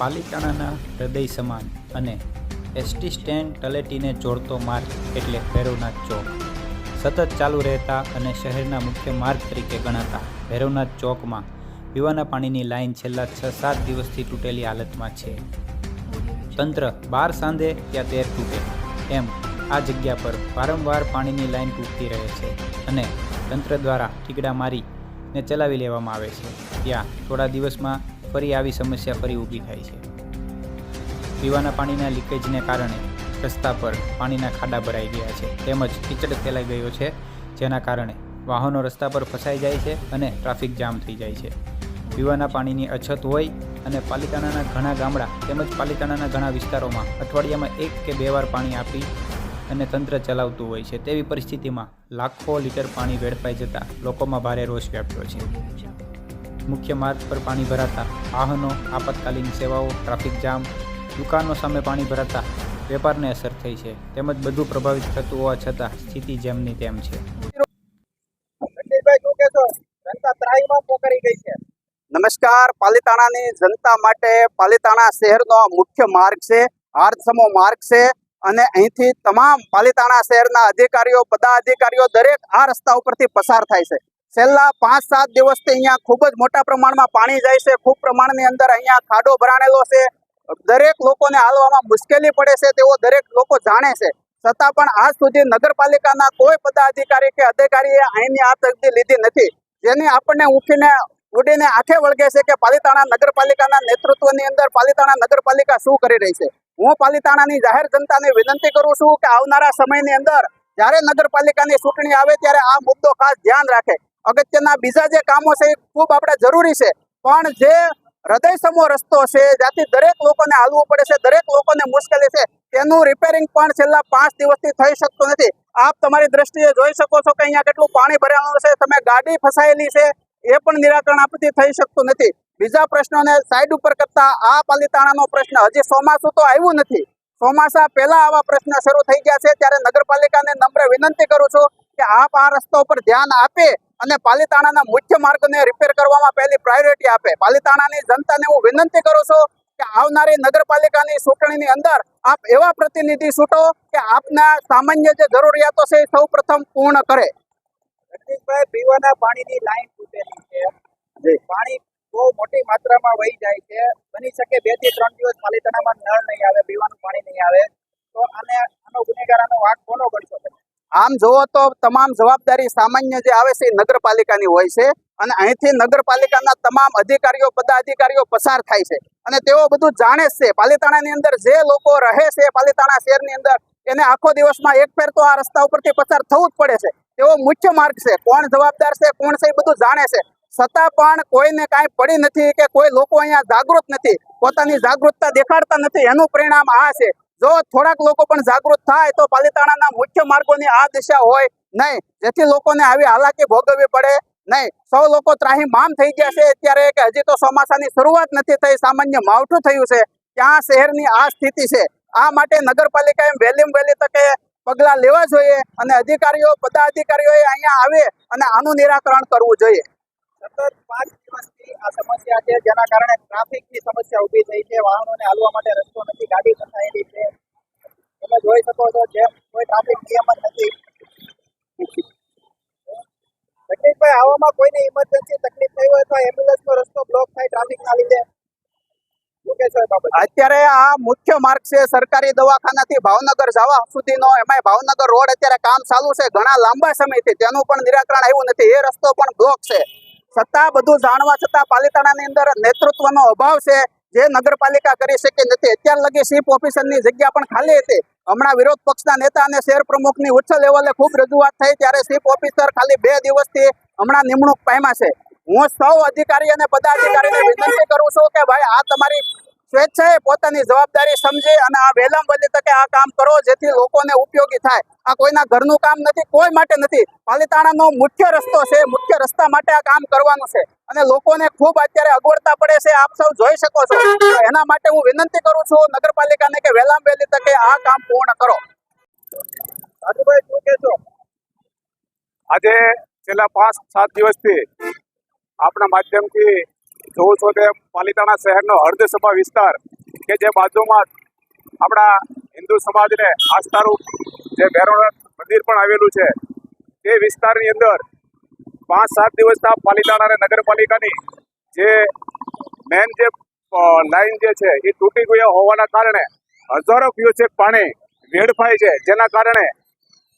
પાલિતાણાના હૃદય સમાન અને એસટી સ્ટેન્ડ તલેટીને જોડતો માર્ગ એટલે ભૈરવનાથ ચોક. સતત ચાલુ રહેતા અને શહેરના મુખ્ય માર્ગ તરીકે ગણાતા ભૈરવનાથ ચોકમાં પીવાના પાણીની લાઇન છેલ્લા છ સાત દિવસથી તૂટેલી હાલતમાં છે. તંત્ર બાર સાંધે ત્યાં તેર તૂટે. એમ આ જગ્યા પર વારંવાર પાણીની લાઈન તૂટતી રહે છે અને તંત્ર દ્વારા ઠીકડા મારીને ચલાવી લેવામાં આવે છે. ત્યાં થોડા દિવસમાં ફરી આવી સમસ્યા ફરી ઊભી થાય છે. પીવાના પાણીના લીકેજને કારણે રસ્તા પર પાણીના ખાડા ભરાઈ ગયા છે. તેમજ કીચડ ફેલાઈ ગયો છે, જેના કારણે વાહનો રસ્તા પર ફસાઈ જાય છે અને ટ્રાફિક જામ થઈ જાય છે. પીવાના પાણીની અછત હોય અને પાલિતાણાના ઘણા ગામડા તેમજ પાલિતાણાના ઘણા વિસ્તારોમાં અઠવાડિયામાં એક કે બે વાર પાણી આપી અને તંત્ર ચલાવતું હોય છે. તેવી પરિસ્થિતિમાં લાખો લીટર પાણી વેડફાઈ જતાં લોકોમાં ભારે રોષ વ્યાપ્યો છે. મુખ્ય માર્ગ પર પાણી ભરાતા વાહનો આપાતકાલીન સેવાઓ ટ્રાફિક જામ દુકાનો સામે પાણી ભરાતા વેપારને અસર થઈ છે. તેમજ બધું પ્રભાવિત થતું હોવા છતાં સ્થિતિ જેમની તેમ છે. નમસ્કાર. પાલિતાણાની જનતા માટે પાલિતાણા શહેરનો મુખ્ય માર્ગ છે આર્થસમો માર્ગ છે અને અહીંથી તમામ પાલિતાણા શહેરના અધિકારીઓ બધા અધિકારીઓ દરેક આ રસ્તા ઉપરથી પસાર થાય છે. છેલ્લા પાંચ, સાત દિવસથી અહીંયા ખૂબ જ મોટા પ્રમાણમાં પાણી જાય છે. ખૂબ પ્રમાણની અંદર અહીંયા ખાડો ભરાણેલો છે. દરેક લોકોને હાલવામાં મુશ્કેલી પડે છે તેવો દરેક લોકો જાણે છે. છતાં પણ આજ સુધી નગરપાલિકાના કોઈ પદાધિકારી કે અધિકારીએ અહીંની આ તકદી લીધી નથી. જેની આપણને ઉઠીને ઉડીને આંખે વળગે છે કે પાલિતાણા નગરપાલિકાના નેતૃત્વની અંદર પાલિતાણા નગરપાલિકા શું કરી રહી છે? હું પાલિતાણાની જાહેર જનતાને વિનંતી કરું છું કે આવનારા સમયની અંદર જ્યારે નગરપાલિકાની ચૂંટણી આવે ત્યારે આ મુદ્દો ખાસ ધ્યાન રાખે. અગત્યના બીજા જે કામો છે એ ખૂબ આપણે જરૂરી છે. પણ જે હૃદય સમો રસ્તો છે, જ્યાંથી દરેક લોકોને હાલવું પડે છે, દરેક લોકોને મુશ્કેલી છે, તેનું રિપેરિંગ પણ છેલ્લા પાંચ દિવસથી થઈ શકતું નથી. આપ તમારી દ્રષ્ટિએ જોઈ શકો છો કે અહીંયા કેટલું પાણી ભરેલું છે, તમે ગાડી ફસાયેલી છે, એ પણ નિરાકરણ આપતી થઈ શકતું નથી. બીજા પ્રશ્નોને સાઈડ ઉપર કરતા આ પાલિતાણાનો પ્રશ્ન, હજી ચોમાસું તો આવ્યું નથી. ચોમાસા પહેલા આવા પ્રશ્ન શરૂ થઈ ગયા છે, ત્યારે નગરપાલિકાને નમ્ર વિનંતી કરું છું કે આપ આ રસ્તા ઉપર ધ્યાન આપે અને પાલિતાણાના મુખ્ય માર્ગને રિપેર કરવામાં પહેલી પ્રાયોરિટી આપે. પાલિતાણાની જનતાને હું વિનંતી કરું છું કે આવનારી નગરપાલિકાની ચૂંટણીની અંદર આપ એવા પ્રતિનિધિ છૂટો કે આપના સામાન્ય જે જરૂરિયાતો છે એ સૌ પ્રથમ પૂર્ણ કરે. રજનીશભાઈ પીવાના પાણીની લાઈન તૂટેલી છે. પાણી બહુ મોટી માત્રામાં વહી જાય છે. બની શકે બેથી ત્રણ દિવસ પાલિતાણામાં નળ નહીં આવે પીવાનું પાણી નહીં આવે. તો આને આનો ગુનેગાર આનો વાક કોનો ગણશો આમ જોવો તો તમામ જવાબદારી સામાન્ય જે આવે છે એ નગરપાલિકાની હોય છે અને અહીંથી નગરપાલિકાના તમામ અધિકારીઓ, પદાધિકારીઓ પસાર થાય છે. અને તેઓ બધું જાણે છે. પાલિતાણાની અંદર જે લોકો રહે છે પાલિતાણા શહેરની અંદર, એને આખો દિવસમાં એક ફેર તો આ રસ્તા ઉપરથી પસાર થવું જ પડે છે. તેવો મુખ્ય માર્ગ છે. કોણ જવાબદાર છે, કોણ છે એ બધું જાણે છે. છતાં પણ કોઈને કાંઈ પડી નથી કે કોઈ લોકો અહીંયા જાગૃત નથી, પોતાની જાગૃતતા દેખાડતા નથી. એનું પરિણામ આ છે જો થોડાક લોકો પણ જાગૃત થાય તો પાલિતાણાના મુખ્ય માર્ગોની આ દિશા હોય નહીં. જેથી લોકોને આવી હાલાકી ભોગવવી પડે નહીં. સૌ લોકો ત્રાહીમામ થઈ ગયા છે અત્યારે કે હજી તો ચોમાસાની શરૂઆત નથી થઈ. સામાન્ય માવઠું થયું છે. ત્યાં શહેરની આ સ્થિતિ છે? આ માટે નગરપાલિકાએ વહેલીમ વહેલી તકે પગલાં લેવા જોઈએ અને અધિકારીઓ પદાધિકારીઓએ અહીંયા આવે અને આનું નિરાકરણ કરવું જોઈએ. સતત પાંચ દિવસથી આ સમસ્યા છે. જેના કારણે ટ્રાફિકની સમસ્યા ઊભી થઈ છે. વાહનોને હાલવા માટે રસ્તો નથી. ગાડી ફસાયેલી છે. જોઈ શકો છો જેમ કોઈ ટ્રાફિક નિયમ જ નથી. તકલીફભાઈ, આવામાં કોઈને ઇમરજન્સી તકલીફ થઈ હોય તો એમ્બ્યુલન્સનો રસ્તો બ્લોક થાય ટ્રાફિકના લીધે. અત્યારે આ મુખ્ય માર્ગ છે સરકારી દવાખાનાથી ભાવનગર જવા સુધીનો. એમાં ભાવનગર રોડ અત્યારે કામ ચાલુ છે ઘણા લાંબા સમયથી. તેનું પણ નિરાકરણ આવ્યું નથી. એ રસ્તો પણ બ્લોક છે. છતાં બધું જાણવા છતાં પાલિતાણાની અંદર નેતૃત્વનો અભાવ છે. જે નગરપાલિકા કરી શકી નથી. અત્યાર લગી ચીફ ઓફિસરની જગ્યા પણ ખાલી હતી. હમણાં વિરોધ પક્ષના નેતા અને શહેર પ્રમુખની ઉચ્ચ લેવલે ખૂબ રજૂઆત થઈ ત્યારે ચીફ ઓફિસર ખાલી બે દિવસથી હમણાં નિમણૂક પામ્યા છે. હું સૌ અધિકારી અને પદાધિકારીને વિનંતી કરું છું કે ભાઈ, આ તમારી સ્વેચ્છાએ પોતાની જવાબદારી સમજી અને આ વહેલામ વહેલી તકે આ કામ કરો જેથી લોકોને ઉપયોગી થાય. આ કોઈના ઘરનું કામ નથી, કોઈ માટે નથી. પાલિતાણાનો મુખ્ય રસ્તો છે, મુખ્ય રસ્તા માટે આ કામ કરવાનું છે. અને લોકોને ખૂબ અત્યારે અગવડતા પડે છે. આપ સૌ જોઈ શકો છો. એના માટે હું વિનંતી કરું છું નગરપાલિકાને કે વહેલામ વહેલી તકે આ કામ પૂર્ણ કરો. આજે છેલ્લા પાંચ, સાત દિવસથી આપણા માધ્યમથી જોઉં છો તેમ પાલિતાણા શહેરનો અર્ધસભા વિસ્તાર કે જે બાજુમાં આપણા હિન્દુ સમાજને આસ્થારૂપ જે ભૈરવનાથ મંદિર પણ આવેલું છે, તે વિસ્તારની અંદર પાંચ સાત દિવસના પાલિતાણા અને નગરપાલિકાની જે મેન જે લાઈન જે છે, એ તૂટી ગયા હોવાના કારણે હજારો ક્યુસેક પાણી વેડફાય છે. જેના કારણે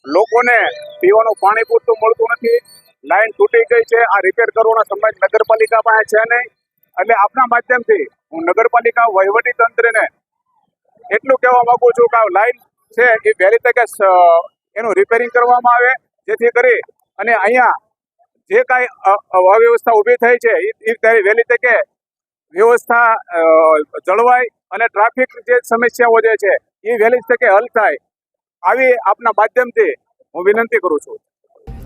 લોકોને પીવાનું પાણી પૂરતું મળતું નથી. લાઈન તૂટી ગઈ છે. આ રિપેર કરવાનો સમય નગરપાલિકા પાસે છે નહીં. એટલે આપના માધ્યમથી હું નગરપાલિકા વહીવટી તંત્રને એટલું કહેવા માંગુ છું કે આ લાઈન છે એ વહેલી તકે એનું રિપેરિંગ કરવામાં આવે. જેથી કરી અને અહીંયા જે કાંઈ અવ્યવસ્થા ઊભી થઈ છે એ ત્યારે વહેલી તકે વ્યવસ્થા જળવાય અને ટ્રાફિક જે સમસ્યાઓ જે છે એ વહેલી તકે હલ થાય. આવી આપના માધ્યમથી હું વિનંતી કરું છું.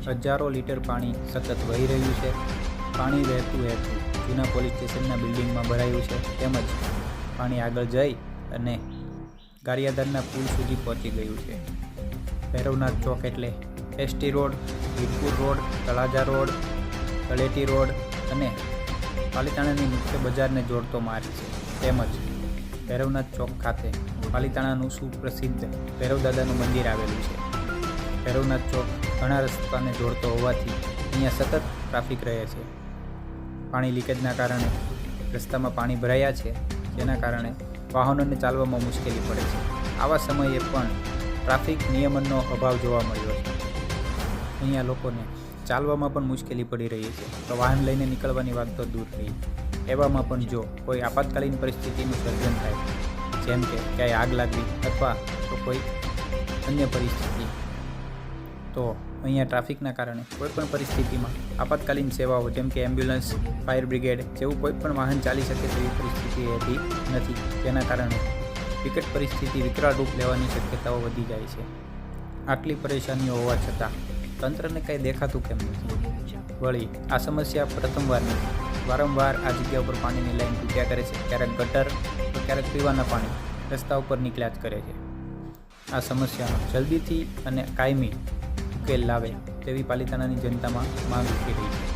હજારો લીટર પાણી સતત વહી રહ્યું છે. પાણી વહેતું વહેતું જૂના પોલીસ સ્ટેશનના બિલ્ડિંગમાં ભરાયું છે. તેમજ પાણી આગળ જઈ અને ગારિયાધારના પુલ સુધી પહોંચી ગયું છે. ભૈરવનાથ ચોક એટલે ST road, Virpur road, Talaja road, Taleti road અને પાલીતાણાની મુખ્ય બજારને જોડતો માર્ગ છે. તેમજ ભૈરવનાથ ચોક ખાતે પાલીતાણાનું સુપ્રસિદ્ધ ભૈરવદાદાનું મંદિર આવેલું છે. ભૈરવનાથ ચોક ઘણા રસ્તાને જોડતો હોવાથી અહીંયા સતત ટ્રાફિક રહે છે. પાણી લીકેજના કારણે રસ્તામાં પાણી ભરાયા છે, જેના કારણે વાહનોને ચાલવામાં મુશ્કેલી પડે છે. આવા સમયે પણ ટ્રાફિક નિયમનનો અભાવ જોવા મળ્યો અહીંયા લોકોને ચાલવામાં પણ મુશ્કેલી પડી રહી છે. તો વાહન લઈને નીકળવાની વાત તો દૂર રહી એવામાં પણ જો કોઈ આપાતકાલીન પરિસ્થિતિનું સર્જન થાય, જેમ કે ક્યાંય આગ લાગવી અથવા તો કોઈ અન્ય પરિસ્થિતિ, તો અહીંયા ટ્રાફિકના કારણે કોઈપણ પરિસ્થિતિમાં આપાતકાલીન સેવાઓ જેમ કે એમ્બ્યુલન્સ, ફાયર બ્રિગેડ જેવું કોઈ પણ વાહન ચાલી શકે તેવી પરિસ્થિતિ રહેતી નથી. તેના કારણે વિકટ પરિસ્થિતિ વિકરાળ રૂપ લેવાની શક્યતાઓ વધી જાય છે. આટલી પરેશાનીઓ હોવા છતાં તંત્રને કંઈ દેખાતું કેમ નથી? વળી આ સમસ્યા પ્રથમવાર નથી વારંવાર આ જગ્યા ઉપર પાણીની લાઈન તૂટ્યા કરે છે. ક્યારેક ગટર તો ક્યારેક પીવાના પાણી રસ્તા ઉપર નીકળ્યા જ કરે છે. આ સમસ્યાનો જલ્દીથી અને કાયમી ઉકેલ લાવે તેવી પાલિતાણાની જનતામાં માંગ ઉઠી રહી છે.